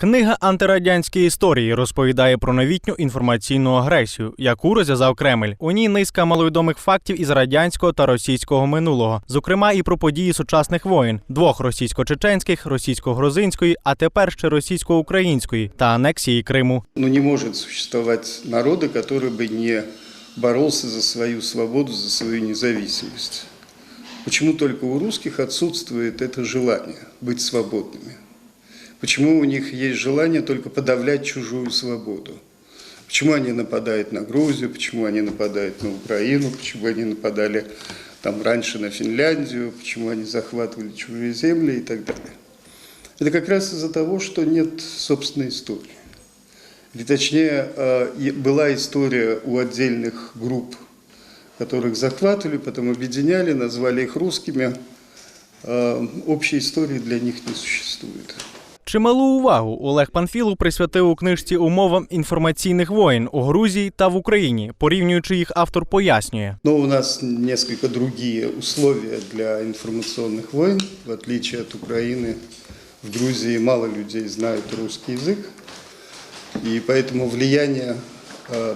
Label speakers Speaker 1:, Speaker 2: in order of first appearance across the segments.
Speaker 1: Книга антирадянські історії розповідає про новітню інформаційну агресію, яку розв'язав Кремль. У ній низка маловідомих фактів із радянського та російського минулого, зокрема і про події сучасних воєн: двох російсько-чеченських, російсько-грузинської, а тепер ще російсько-української та анексії Криму.
Speaker 2: Но не может существовать народа, который бы не боролся за свою свободу, за свою независимость. Почему только у русских отсутствует это желание быть свободными? Почему у них есть желание только подавлять чужую свободу? Почему они нападают на Грузию, почему они нападают на Украину, почему они нападали там раньше на Финляндию, почему они захватывали чужие земли и так далее? Это как раз из-за того, что нет собственной истории. Или точнее, э, была история у отдельных групп, которых захватывали, потом объединяли, назвали их русскими. Э, Общей истории для них не существует.
Speaker 1: Чималу увагу Олег Панфілов присвятив у книжці умовам інформаційних воєн у Грузії та в Україні. Порівнюючи їх, автор пояснює.
Speaker 2: Но у нас несколько другие условия для информационных войн. В отличие от Украины, в Грузии мало людей знают русский язык. И поэтому влияние э,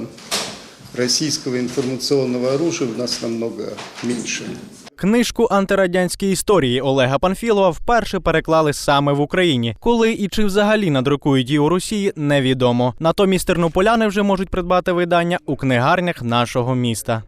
Speaker 2: российского информационного оружия у нас намного меньше.
Speaker 1: Книжку антирадянської історії Олега Панфілова вперше переклали саме в Україні. Коли і чи взагалі надрукують її у Росії, невідомо. Натомість тернополяни вже можуть придбати видання у книгарнях нашого міста.